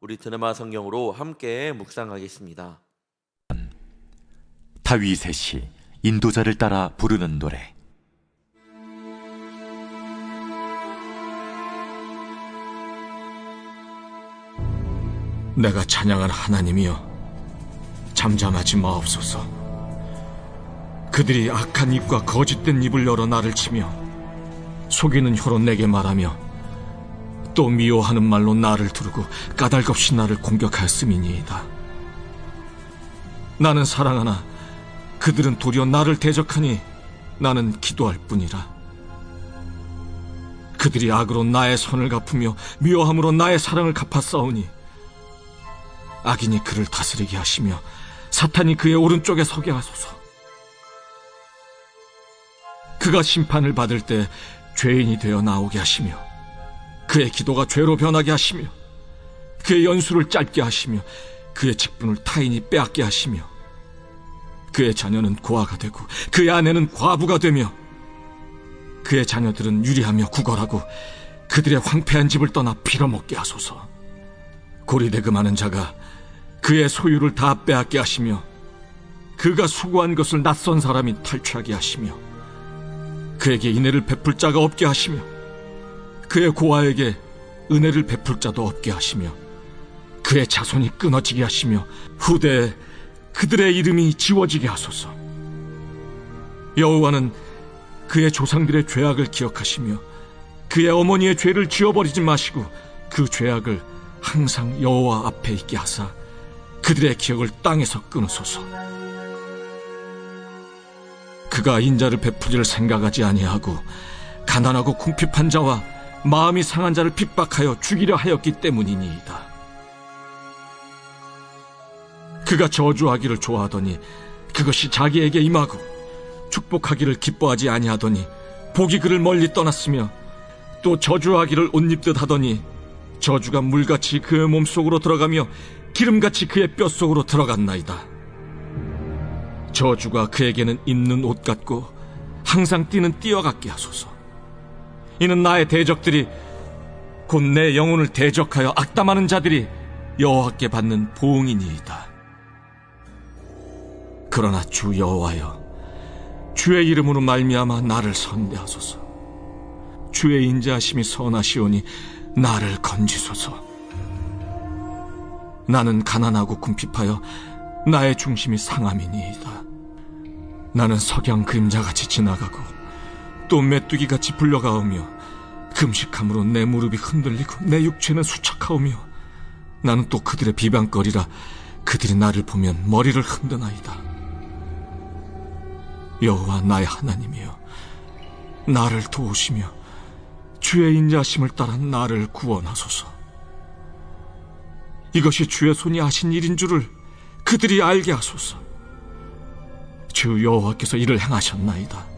우리 드라마 성경으로 함께 묵상하겠습니다. 다윗의 시 인도자를 따라 부르는 노래 내가 찬양한 하나님이여 잠잠하지 마옵소서 그들이 악한 입과 거짓된 입을 열어 나를 치며 속이는 혀로 내게 말하며 또 미워하는 말로 나를 두르고 까닭없이 나를 공격하였음이니이다 나는 사랑하나 그들은 도리어 나를 대적하니 나는 기도할 뿐이라 그들이 악으로 나의 선을 갚으며 미워함으로 나의 사랑을 갚았사오니 악인이 그를 다스리게 하시며 사탄이 그의 오른쪽에 서게 하소서. 그가 심판을 받을 때 죄인이 되어 나오게 하시며 그의 기도가 죄로 변하게 하시며 그의 연수를 짧게 하시며 그의 직분을 타인이 빼앗게 하시며 그의 자녀는 고아가 되고 그의 아내는 과부가 되며 그의 자녀들은 유리하며 구걸하고 그들의 황폐한 집을 떠나 빌어먹게 하소서. 고리대금 하는 자가 그의 소유를 다 빼앗게 하시며 그가 수고한 것을 낯선 사람이 탈취하게 하시며 그에게 인애를 베풀 자가 없게 하시며 그의 고아에게 은혜를 베풀 자도 없게 하시며 그의 자손이 끊어지게 하시며 후대에 그들의 이름이 지워지게 하소서 여호와는 그의 조상들의 죄악을 기억하시며 그의 어머니의 죄를 지워버리지 마시고 그 죄악을 항상 여호와 앞에 있게 하사 그들의 기억을 땅에서 끊으소서. 그가 인자를 베풀이를 생각하지 아니하고 가난하고 궁핍한 자와 마음이 상한 자를 핍박하여 죽이려 하였기 때문이니이다. 그가 저주하기를 좋아하더니 그것이 자기에게 임하고 축복하기를 기뻐하지 아니하더니 복이 그를 멀리 떠났으며 또 저주하기를 옷 입듯 하더니 저주가 물같이 그의 몸속으로 들어가며 기름같이 그의 뼛속으로 들어갔나이다. 저주가 그에게는 입는 옷 같고 항상 뛰는 띠와 같게 하소서. 이는 나의 대적들이 곧 내 영혼을 대적하여 악담하는 자들이 여호와께 받는 보응이니이다. 그러나 주 여호와여, 주의 이름으로 말미암아 나를 선대하소서. 주의 인자하심이 선하시오니 나를 건지소서. 나는 가난하고 궁핍하여 나의 중심이 상함이니이다. 나는 석양 그림자같이 지나가고 또 메뚜기같이 불려가오며 금식함으로 내 무릎이 흔들리고 내 육체는 수척하오며 나는 또 그들의 비방거리라 그들이 나를 보면 머리를 흔드나이다. 여호와 나의 하나님이여 나를 도우시며 주의 인자심을 따라 나를 구원하소서. 이것이 주의 손이 하신 일인 줄을 그들이 알게 하소서. 주 여호와께서 이를 행하셨나이다.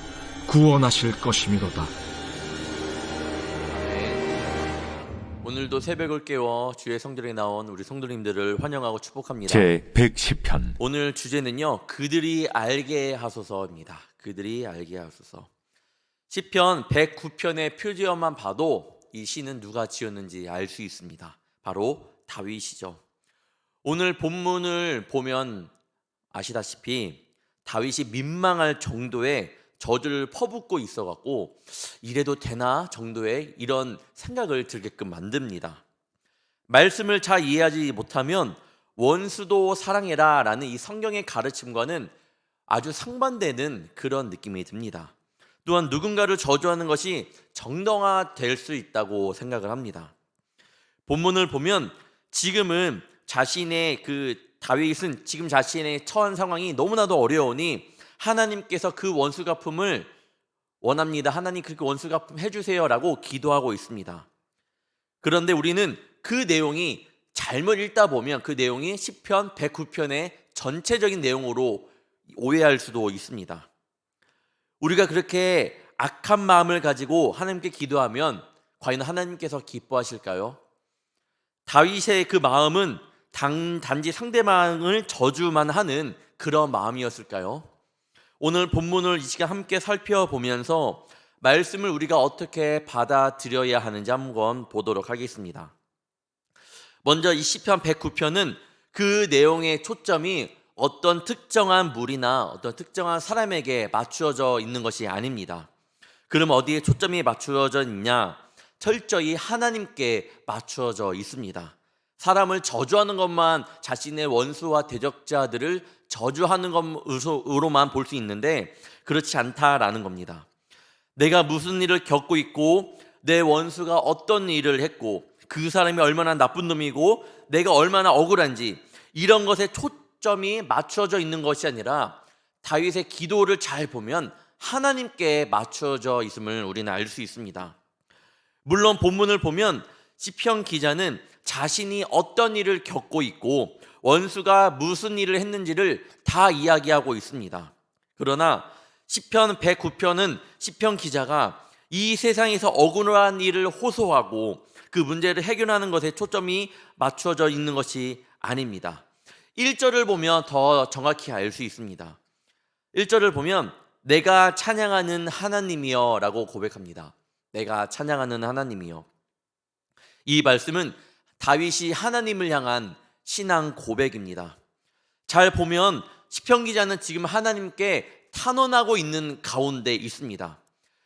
구원하실 것이미로다. 오늘도 새벽을 깨워 주의 성전에 나온 우리 성도님들을 환영하고 축복합니다. 제 110편 오늘 주제는요. 그들이 알게 하소서입니다. 그들이 알게 하소서. 시편 109편의 표지어만 봐도 이 시는 누가 지었는지 알 수 있습니다. 바로 다윗이죠. 오늘 본문을 보면 아시다시피 다윗이 민망할 정도의 저주를 퍼붓고 있어 갖고 이래도 되나 정도의 이런 생각을 들게끔 만듭니다. 말씀을 잘 이해하지 못하면 원수도 사랑해라 라는 이 성경의 가르침과는 아주 상반되는 그런 느낌이 듭니다. 또한 누군가를 저주하는 것이 정당화될 수 있다고 생각을 합니다. 본문을 보면 지금은 자신의 그 다윗은 지금 자신의 처한 상황이 너무나도 어려우니 하나님께서 그 원수 갚음을 원합니다. 하나님 그렇게 원수 갚음 해주세요라고 기도하고 있습니다. 그런데 우리는 그 내용이 잘못 읽다 보면 그 내용이 시편 109편의 전체적인 내용으로 오해할 수도 있습니다. 우리가 그렇게 악한 마음을 가지고 하나님께 기도하면 과연 하나님께서 기뻐하실까요? 다윗의 그 마음은 단, 단지 상대방을 저주만 하는 그런 마음이었을까요? 오늘 본문을 이 시간 함께 살펴보면서 말씀을 우리가 어떻게 받아들여야 하는지 한번 보도록 하겠습니다. 먼저 이 시편 109편은 그 내용의 초점이 어떤 특정한 물이나 어떤 특정한 사람에게 맞추어져 있는 것이 아닙니다. 그럼 어디에 초점이 맞추어져 있냐? 철저히 하나님께 맞추어져 있습니다. 사람을 저주하는 것만 자신의 원수와 대적자들을 저주하는 것으로만 볼 수 있는데 그렇지 않다라는 겁니다. 내가 무슨 일을 겪고 있고 내 원수가 어떤 일을 했고 그 사람이 얼마나 나쁜 놈이고 내가 얼마나 억울한지 이런 것에 초점이 맞춰져 있는 것이 아니라 다윗의 기도를 잘 보면 하나님께 맞춰져 있음을 우리는 알 수 있습니다. 물론 본문을 보면 시편 기자는 자신이 어떤 일을 겪고 있고 원수가 무슨 일을 했는지를 다 이야기하고 있습니다. 그러나 시편 109편은 시편 기자가 이 세상에서 억울한 일을 호소하고 그 문제를 해결하는 것에 초점이 맞춰져 있는 것이 아닙니다. 1절을 보면 더 정확히 알 수 있습니다. 1절을 보면 내가 찬양하는 하나님이여 라고 고백합니다. 내가 찬양하는 하나님이여. 이 말씀은 다윗이 하나님을 향한 신앙 고백입니다. 잘 보면 시편 기자는 지금 하나님께 탄원하고 있는 가운데 있습니다.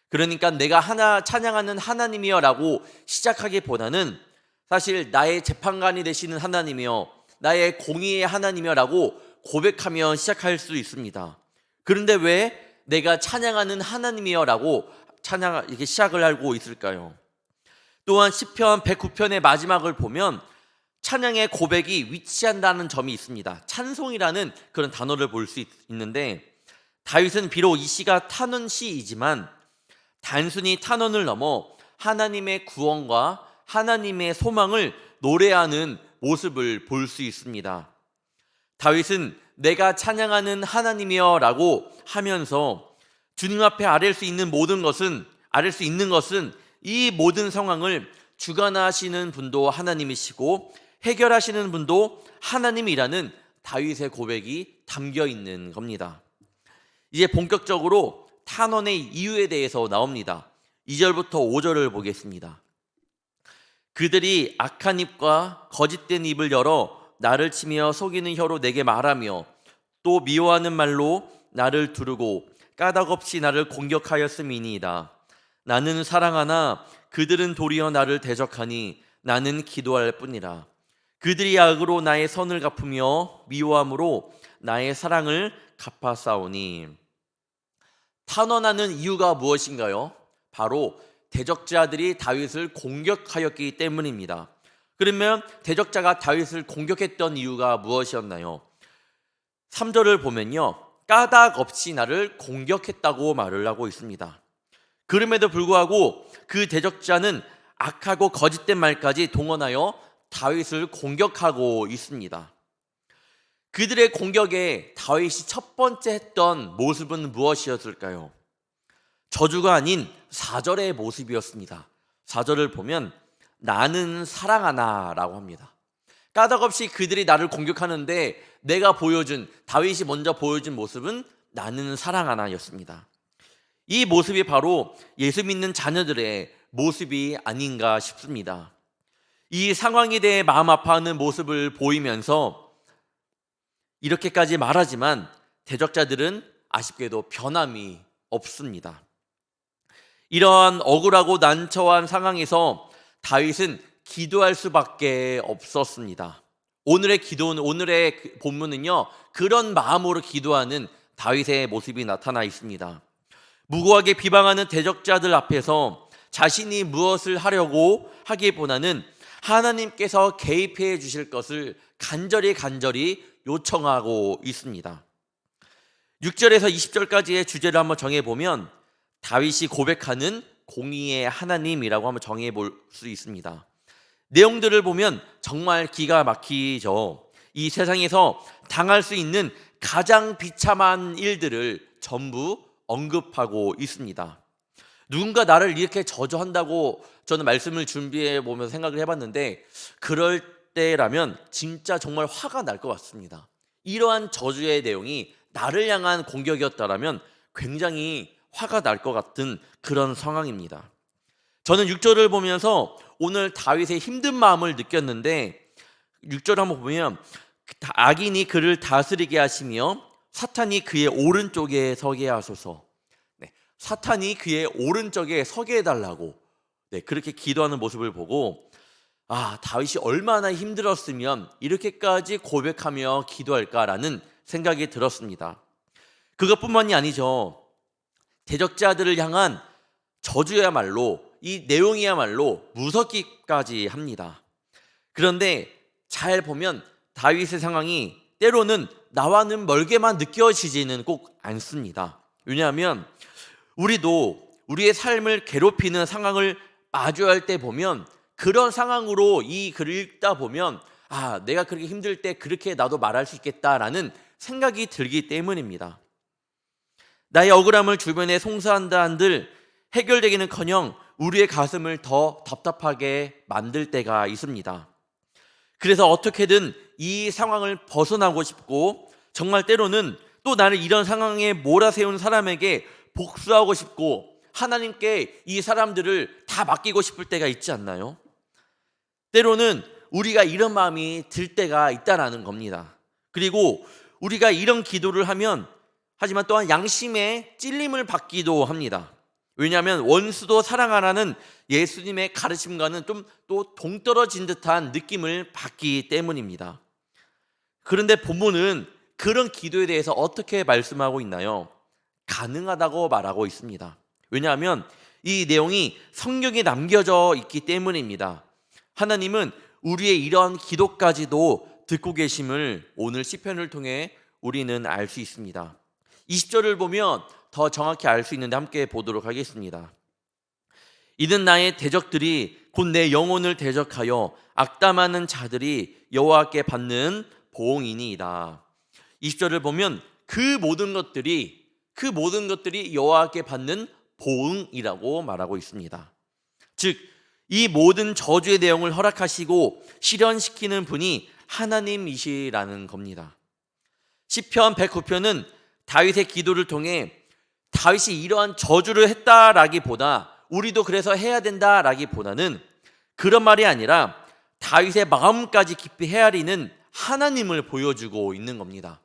그러니까 내가 하나 찬양하는 하나님이여라고 시작하기보다는 사실 나의 재판관이 되시는 하나님이여 나의 공의의 하나님이여라고 고백하며 시작할 수 있습니다. 그런데 왜 내가 찬양하는 하나님이여라고 찬양 이렇게 시작을 하고 있을까요? 또한 시편 109편의 마지막을 보면 찬양의 고백이 위치한다는 점이 있습니다. 찬송이라는 그런 단어를 볼 수 있는데 다윗은 비록 이 시가 탄원 시이지만 단순히 탄원을 넘어 하나님의 구원과 하나님의 소망을 노래하는 모습을 볼 수 있습니다. 다윗은 내가 찬양하는 하나님이여라고 하면서 주님 앞에 아랠 수 있는 모든 것은 아랠 수 있는 것은 이 모든 상황을 주관하시는 분도 하나님이시고 해결하시는 분도 하나님이라는 다윗의 고백이 담겨 있는 겁니다. 이제 본격적으로 탄원의 이유에 대해서 나옵니다. 2절부터 5절을 보겠습니다. 그들이 악한 입과 거짓된 입을 열어 나를 치며 속이는 혀로 내게 말하며 또 미워하는 말로 나를 두르고 까닭없이 나를 공격하였음이니이다. 나는 사랑하나 그들은 도리어 나를 대적하니 나는 기도할 뿐이라. 그들이 악으로 나의 선을 갚으며 미워함으로 나의 사랑을 갚아싸우니. 탄원하는 이유가 무엇인가요? 바로 대적자들이 다윗을 공격하였기 때문입니다. 그러면 대적자가 다윗을 공격했던 이유가 무엇이었나요? 3절을 보면요. 까닭 없이 나를 공격했다고 말을 하고 있습니다. 그럼에도 불구하고 그 대적자는 악하고 거짓된 말까지 동원하여 다윗을 공격하고 있습니다. 그들의 공격에 다윗이 첫 번째 했던 모습은 무엇이었을까요? 저주가 아닌 4절의 모습이었습니다. 4절을 보면 나는 사랑하나 라고 합니다. 까닭없이 그들이 나를 공격하는데 내가 보여준 다윗이 먼저 보여준 모습은 나는 사랑하나였습니다. 이 모습이 바로 예수 믿는 자녀들의 모습이 아닌가 싶습니다. 이 상황에 대해 마음 아파하는 모습을 보이면서 이렇게까지 말하지만 대적자들은 아쉽게도 변함이 없습니다. 이러한 억울하고 난처한 상황에서 다윗은 기도할 수밖에 없었습니다. 오늘의 기도는 오늘의 그 본문은요 그런 마음으로 기도하는 다윗의 모습이 나타나 있습니다. 무고하게 비방하는 대적자들 앞에서 자신이 무엇을 하려고 하기보다는 하나님께서 개입해 주실 것을 간절히 간절히 요청하고 있습니다. 6절에서 20절까지의 주제를 한번 정해 보면 다윗이 고백하는 공의의 하나님이라고 한번 정해 볼 수 있습니다. 내용들을 보면 정말 기가 막히죠. 이 세상에서 당할 수 있는 가장 비참한 일들을 전부 언급하고 있습니다. 누군가 나를 이렇게 저주한다고 저는 말씀을 준비해 보면서 생각을 해봤는데 그럴 때라면 진짜 정말 화가 날 것 같습니다. 이러한 저주의 내용이 나를 향한 공격이었다라면 굉장히 화가 날 것 같은 그런 상황입니다. 저는 6절을 보면서 오늘 다윗의 힘든 마음을 느꼈는데 6절 한번 보면 악인이 그를 다스리게 하시며 사탄이 그의 오른쪽에 서게 하소서. 네, 사탄이 그의 오른쪽에 서게 해달라고 네, 그렇게 기도하는 모습을 보고 아 다윗이 얼마나 힘들었으면 이렇게까지 고백하며 기도할까라는 생각이 들었습니다. 그것뿐만이 아니죠. 대적자들을 향한 저주야말로 이 내용이야말로 무섭기까지 합니다. 그런데 잘 보면 다윗의 상황이 때로는 나와는 멀게만 느껴지지는 꼭 않습니다. 왜냐하면 우리도 우리의 삶을 괴롭히는 상황을 마주할 때 보면 그런 상황으로 이 글을 읽다 보면 아, 내가 그렇게 힘들 때 그렇게 나도 말할 수 있겠다라는 생각이 들기 때문입니다. 나의 억울함을 주변에 송사한다 한들 해결되기는 커녕 우리의 가슴을 더 답답하게 만들 때가 있습니다. 그래서 어떻게든 이 상황을 벗어나고 싶고 정말 때로는 또 나를 이런 상황에 몰아세운 사람에게 복수하고 싶고 하나님께 이 사람들을 다 맡기고 싶을 때가 있지 않나요? 때로는 우리가 이런 마음이 들 때가 있다라는 겁니다. 그리고 우리가 이런 기도를 하면 하지만 또한 양심에 찔림을 받기도 합니다. 왜냐하면 원수도 사랑하라는 예수님의 가르침과는 좀 또 동떨어진 듯한 느낌을 받기 때문입니다. 그런데 본문은 그런 기도에 대해서 어떻게 말씀하고 있나요? 가능하다고 말하고 있습니다. 왜냐하면 이 내용이 성경에 남겨져 있기 때문입니다. 하나님은 우리의 이런 기도까지도 듣고 계심을 오늘 시편을 통해 우리는 알 수 있습니다. 20절을 보면 더 정확히 알 수 있는데 함께 보도록 하겠습니다. 이는 나의 대적들이 곧 내 영혼을 대적하여 악담하는 자들이 여호와께 받는 보응이니이다. 20절을 보면 그 모든 것들이 그 모든 것들이 여호와께 받는 보응이라고 말하고 있습니다. 즉 이 모든 저주의 내용을 허락하시고 실현시키는 분이 하나님이시라는 겁니다. 시편 109편은 다윗의 기도를 통해 다윗이 이러한 저주를 했다라기보다 우리도 그래서 해야 된다라기보다는 그런 말이 아니라 다윗의 마음까지 깊이 헤아리는 하나님을 보여주고 있는 겁니다.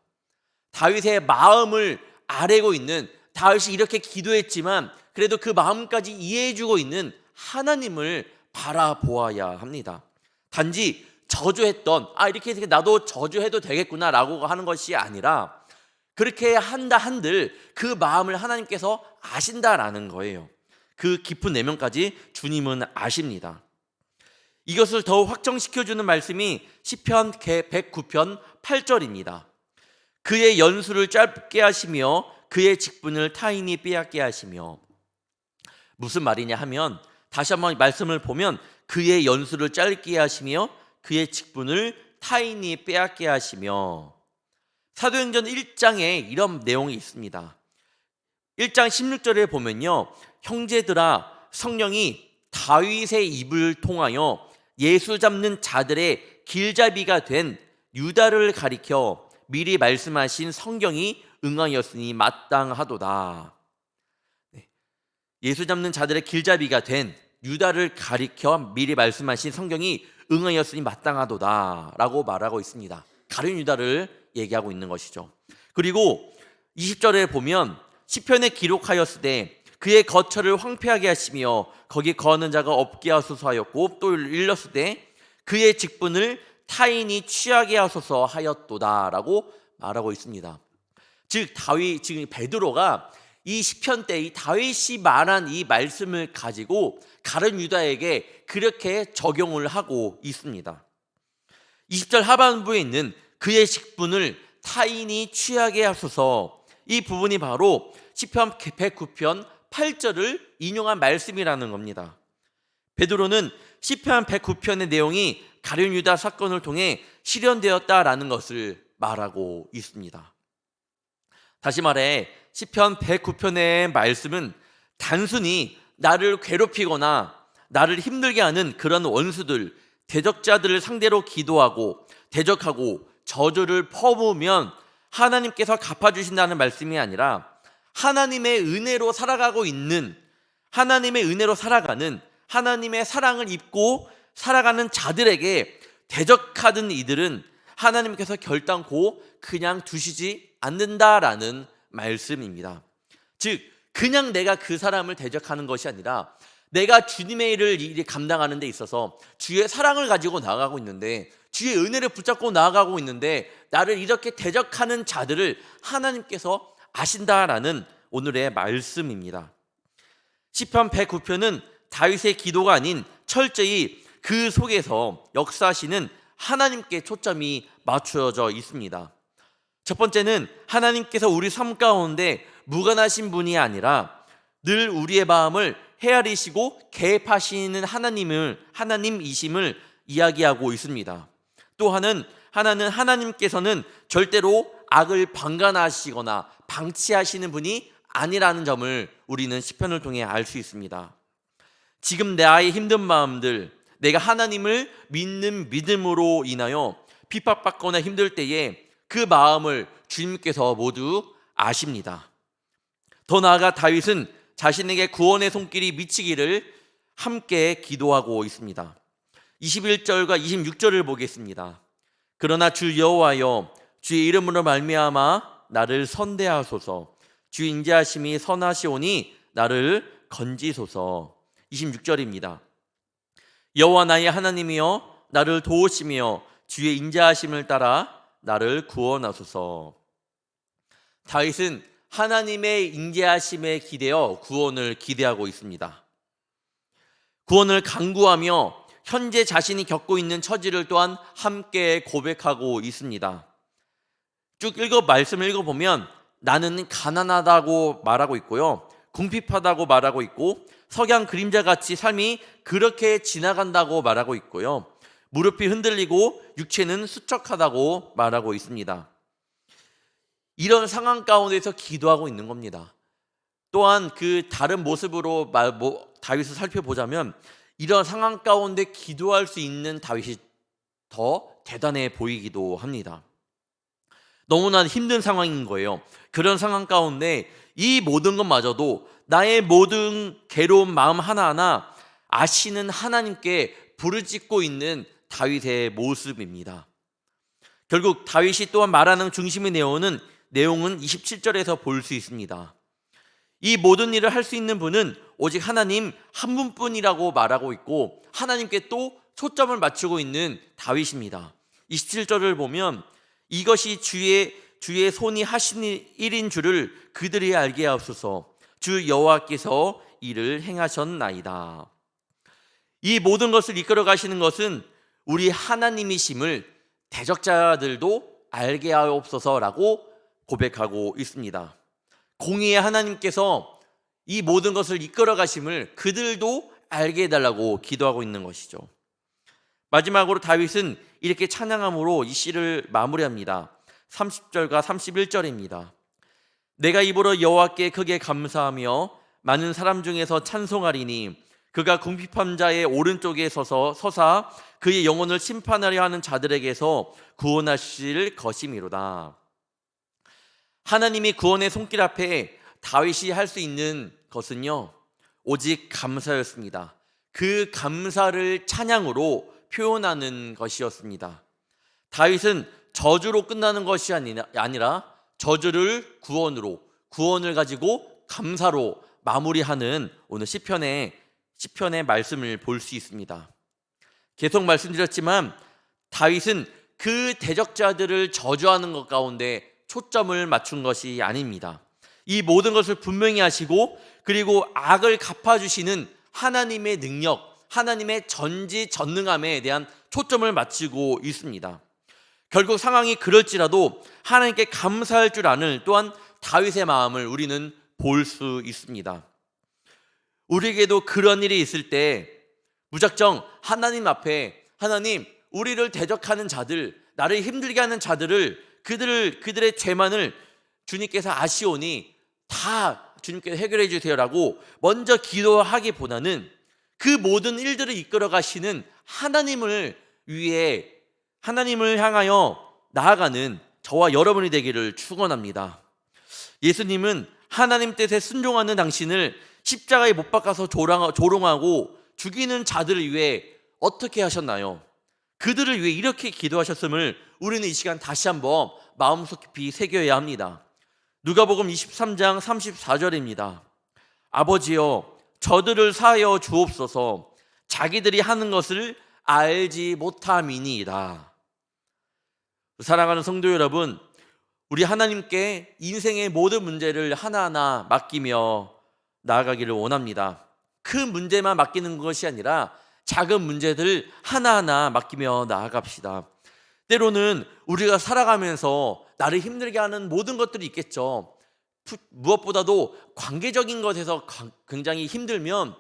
다윗의 마음을 아뢰고 있는 다윗이 이렇게 기도했지만 그래도 그 마음까지 이해해주고 있는 하나님을 바라보아야 합니다. 단지 저주했던 아 이렇게 나도 저주해도 되겠구나라고 하는 것이 아니라 그렇게 한다 한들 그 마음을 하나님께서 아신다라는 거예요. 그 깊은 내면까지 주님은 아십니다. 이것을 더 확정시켜 주는 말씀이 시편 109편 8절입니다. 그의 연수를 짧게 하시며 그의 직분을 타인이 빼앗게 하시며 무슨 말이냐 하면 다시 한번 말씀을 보면 그의 연수를 짧게 하시며 그의 직분을 타인이 빼앗게 하시며 사도행전 1장에 이런 내용이 있습니다. 1장 16절에 보면요. 형제들아 성령이 다윗의 입을 통하여 예수 잡는 자들의 길잡이가 된 유다를 가리켜 미리 말씀하신 성경이 응하였으니 마땅하도다. 네. 예수 잡는 자들의 길잡이가 된 유다를 가리켜 미리 말씀하신 성경이 응하였으니 마땅하도다라고 말하고 있습니다. 가룟 유다를 얘기하고 있는 것이죠. 그리고 20절에 보면 시편에 기록하였을 때 그의 거처를 황폐하게 하시며 거기 거하는 자가 없게 하소서 하였고 또 일렀을 때 그의 직분을 타인이 취하게 하소서 하였도다라고 말하고 있습니다. 즉 다윗 지금 베드로가 이 시편 때 이 다윗이 말한 이 말씀을 가지고 가른 유다에게 그렇게 적용을 하고 있습니다. 20절 하반부에 있는 그의 직분을 타인이 취하게 하소서 이 부분이 바로 시편 109편 8절을 인용한 말씀이라는 겁니다. 베드로는 시편 109편의 내용이 가룟 유다 사건을 통해 실현되었다라는 것을 말하고 있습니다. 다시 말해 시편 109편의 말씀은 단순히 나를 괴롭히거나 나를 힘들게 하는 그런 원수들, 대적자들을 상대로 기도하고 대적하고 저주를 퍼부으면 하나님께서 갚아주신다는 말씀이 아니라 하나님의 은혜로 살아가고 있는 하나님의 은혜로 살아가는 하나님의 사랑을 입고 살아가는 자들에게 대적하던 이들은 하나님께서 결단코 그냥 두시지 않는다라는 말씀입니다. 즉, 그냥 내가 그 사람을 대적하는 것이 아니라 내가 주님의 일을 감당하는 데 있어서 주의 사랑을 가지고 나아가고 있는데 주의 은혜를 붙잡고 나아가고 있는데 나를 이렇게 대적하는 자들을 하나님께서 아신다라는 오늘의 말씀입니다. 시편 109편은 다윗의 기도가 아닌 철저히 그 속에서 역사하시는 하나님께 초점이 맞추어져 있습니다. 첫 번째는 하나님께서 우리 삶 가운데 무관하신 분이 아니라 늘 우리의 마음을 헤아리시고 개입하시는 하나님을 하나님이심을 이야기하고 있습니다. 또한은 하나는 하나님께서는 절대로 악을 방관하시거나 방치하시는 분이 아니라는 점을 우리는 시편을 통해 알 수 있습니다. 지금 나의 힘든 마음들, 내가 하나님을 믿는 믿음으로 인하여 핍박받거나 힘들 때에 그 마음을 주님께서 모두 아십니다. 더 나아가 다윗은 자신에게 구원의 손길이 미치기를 함께 기도하고 있습니다. 21절과 26절을 보겠습니다. 그러나 주 여호와여 주의 이름으로 말미암아 나를 선대하소서 주 인자하심이 선하시오니 나를 건지소서 26절입니다. 여호와 나의 하나님이여 나를 도우시며 주의 인자하심을 따라 나를 구원하소서. 다윗은 하나님의 인자하심에 기대어 구원을 기대하고 있습니다. 구원을 강구하며 현재 자신이 겪고 있는 처지를 또한 함께 고백하고 있습니다. 쭉 읽어 말씀을 읽어 보면 나는 가난하다고 말하고 있고요. 궁핍하다고 말하고 있고 석양 그림자 같이 삶이 그렇게 지나간다고 말하고 있고요. 무릎이 흔들리고 육체는 수척하다고 말하고 있습니다. 이런 상황 가운데서 기도하고 있는 겁니다. 또한 그 다른 모습으로 다윗을 살펴보자면 이런 상황 가운데 기도할 수 있는 다윗이 더 대단해 보이기도 합니다. 너무나 힘든 상황인 거예요. 그런 상황 가운데 이 모든 것마저도 나의 모든 괴로운 마음 하나하나 아시는 하나님께 부르짖고 있는 다윗의 모습입니다. 결국 다윗이 또한 말하는 중심의 내용은 내용은 27절에서 볼 수 있습니다. 이 모든 일을 할 수 있는 분은 오직 하나님 한 분뿐이라고 말하고 있고 하나님께 또 초점을 맞추고 있는 다윗입니다. 27절을 보면 이것이 주의 주의 손이 하신 일인 줄을 그들이 알게 하옵소서. 주 여호와께서 이를 행하셨나이다. 이 모든 것을 이끌어 가시는 것은 우리 하나님이심을 대적자들도 알게 하옵소서라고 고백하고 있습니다. 공의의 하나님께서 이 모든 것을 이끌어 가심을 그들도 알게 해달라고 기도하고 있는 것이죠. 마지막으로 다윗은 이렇게 찬양함으로 이 시를 마무리합니다. 30절과 31절입니다. 내가 입으로 여호와께 크게 감사하며 많은 사람 중에서 찬송하리니 그가 궁핍한 자의 오른쪽에 서서 서사 그의 영혼을 심판하려 하는 자들에게서 구원하실 것이미로다. 하나님이 구원의 손길 앞에 다윗이 할 수 있는 것은요 오직 감사였습니다. 그 감사를 찬양으로 표현하는 것이었습니다. 다윗은 저주로 끝나는 것이 아니라 저주를 구원으로 구원을 가지고 감사로 마무리하는 오늘 시편의 시편의 말씀을 볼 수 있습니다. 계속 말씀드렸지만 다윗은 그 대적자들을 저주하는 것 가운데 초점을 맞춘 것이 아닙니다. 이 모든 것을 분명히 하시고 그리고 악을 갚아주시는 하나님의 능력, 하나님의 전지 전능함에 대한 초점을 맞추고 있습니다. 결국 상황이 그럴지라도 하나님께 감사할 줄 아는 또한 다윗의 마음을 우리는 볼 수 있습니다. 우리에게도 그런 일이 있을 때 무작정 하나님 앞에 하나님 우리를 대적하는 자들 나를 힘들게 하는 자들을 그들을 그들의 죄만을 주님께서 아시오니 다 주님께서 해결해 주세요라고 먼저 기도하기보다는 그 모든 일들을 이끌어 가시는 하나님을 위해 하나님을 향하여 나아가는 저와 여러분이 되기를 축원합니다. 예수님은 하나님 뜻에 순종하는 당신을 십자가에 못 박아서 조롱하고 죽이는 자들을 위해 어떻게 하셨나요? 그들을 위해 이렇게 기도하셨음을 우리는 이 시간 다시 한번 마음속 깊이 새겨야 합니다. 누가복음 23장 34절입니다. 아버지여 저들을 사하여 주옵소서 자기들이 하는 것을 알지 못함이니이다. 사랑하는 성도 여러분, 우리 하나님께 인생의 모든 문제를 하나하나 맡기며 나아가기를 원합니다. 큰 문제만 맡기는 것이 아니라 작은 문제들 하나하나 맡기며 나아갑시다. 때로는 우리가 살아가면서 나를 힘들게 하는 모든 것들이 있겠죠. 푸- 무엇보다도 관계적인 것에서 가- 굉장히 힘들면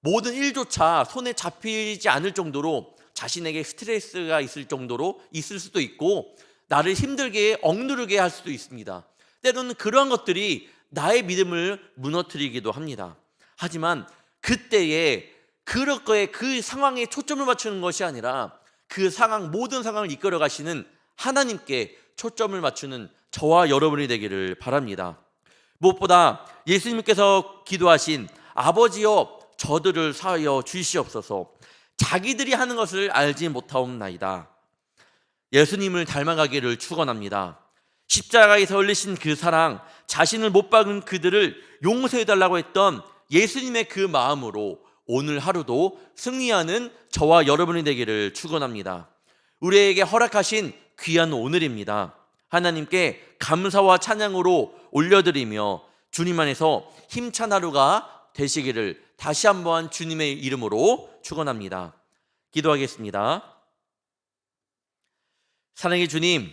모든 일조차 손에 잡히지 않을 정도로 자신에게 스트레스가 있을 정도로 있을 수도 있고 나를 힘들게 억누르게 할 수도 있습니다. 때로는 그러한 것들이 나의 믿음을 무너뜨리기도 합니다. 하지만 그때에 그럴 거에 그 상황에 초점을 맞추는 것이 아니라 그 상황 모든 상황을 이끌어 가시는 하나님께 초점을 맞추는 저와 여러분이 되기를 바랍니다. 무엇보다 예수님께서 기도하신 아버지여 저들을 사하여 주시옵소서 자기들이 하는 것을 알지 못하옵나이다. 예수님을 닮아가기를 축원합니다. 십자가에서 흘리신 그 사랑, 자신을 못 박은 그들을 용서해 달라고 했던 예수님의 그 마음으로 오늘 하루도 승리하는 저와 여러분이 되기를 축원합니다. 우리에게 허락하신 귀한 오늘입니다. 하나님께 감사와 찬양으로 올려드리며 주님 안에서 힘찬 하루가 되시기를 다시 한번 주님의 이름으로 축원합니다. 기도하겠습니다. 사랑의 주님,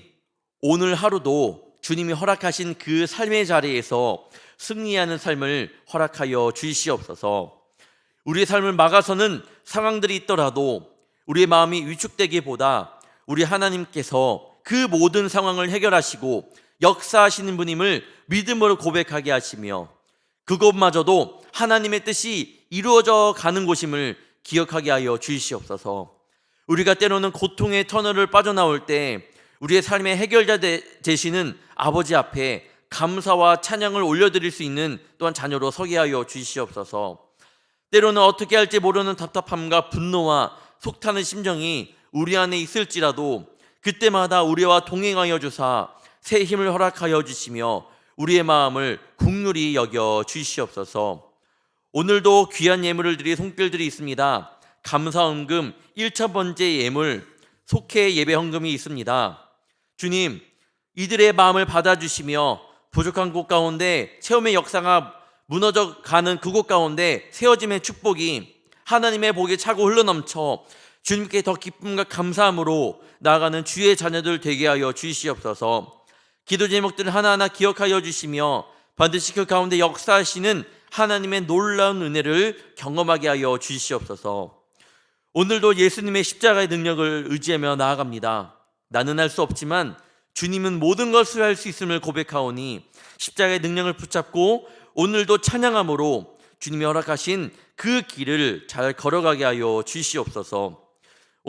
오늘 하루도 주님이 허락하신 그 삶의 자리에서 승리하는 삶을 허락하여 주시옵소서. 우리의 삶을 막아서는 상황들이 있더라도 우리의 마음이 위축되기보다 우리 하나님께서 그 모든 상황을 해결하시고 역사하시는 분임을 믿음으로 고백하게 하시며 그것마저도 하나님의 뜻이 이루어져 가는 곳임을 기억하게 하여 주시옵소서. 우리가 때로는 고통의 터널을 빠져나올 때 우리의 삶의 해결자 되- 되시는 아버지 앞에 감사와 찬양을 올려드릴 수 있는 또한 자녀로 서게 하여 주시옵소서. 때로는 어떻게 할지 모르는 답답함과 분노와 속타는 심정이 우리 안에 있을지라도 그때마다 우리와 동행하여 주사 새 힘을 허락하여 주시며 우리의 마음을 국률이 여겨 주시옵소서. 오늘도 귀한 예물을 드릴 손길들이 있습니다. 감사헌금 1천 번째 예물 속해 예배 헌금이 있습니다. 주님, 이들의 마음을 받아주시며 부족한 곳 가운데 체험의 역사가 무너져 가는 그곳 가운데 세워짐의 축복이 하나님의 복에 차고 흘러넘쳐 주님께 더 기쁨과 감사함으로 나아가는 주의 자녀들 되게 하여 주시옵소서. 기도 제목들을 하나하나 기억하여 주시며 반드시 그 가운데 역사하시는 하나님의 놀라운 은혜를 경험하게 하여 주시옵소서. 오늘도 예수님의 십자가의 능력을 의지하며 나아갑니다. 나는 할 수 없지만 주님은 모든 것을 할 수 있음을 고백하오니 십자가의 능력을 붙잡고 오늘도 찬양함으로 주님이 허락하신 그 길을 잘 걸어가게 하여 주시옵소서.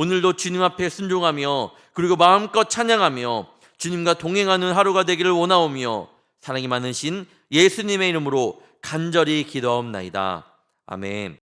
오늘도 주님 앞에 순종하며 그리고 마음껏 찬양하며 주님과 동행하는 하루가 되기를 원하오며 사랑이 많으신 예수님의 이름으로 간절히 기도하옵나이다. 아멘.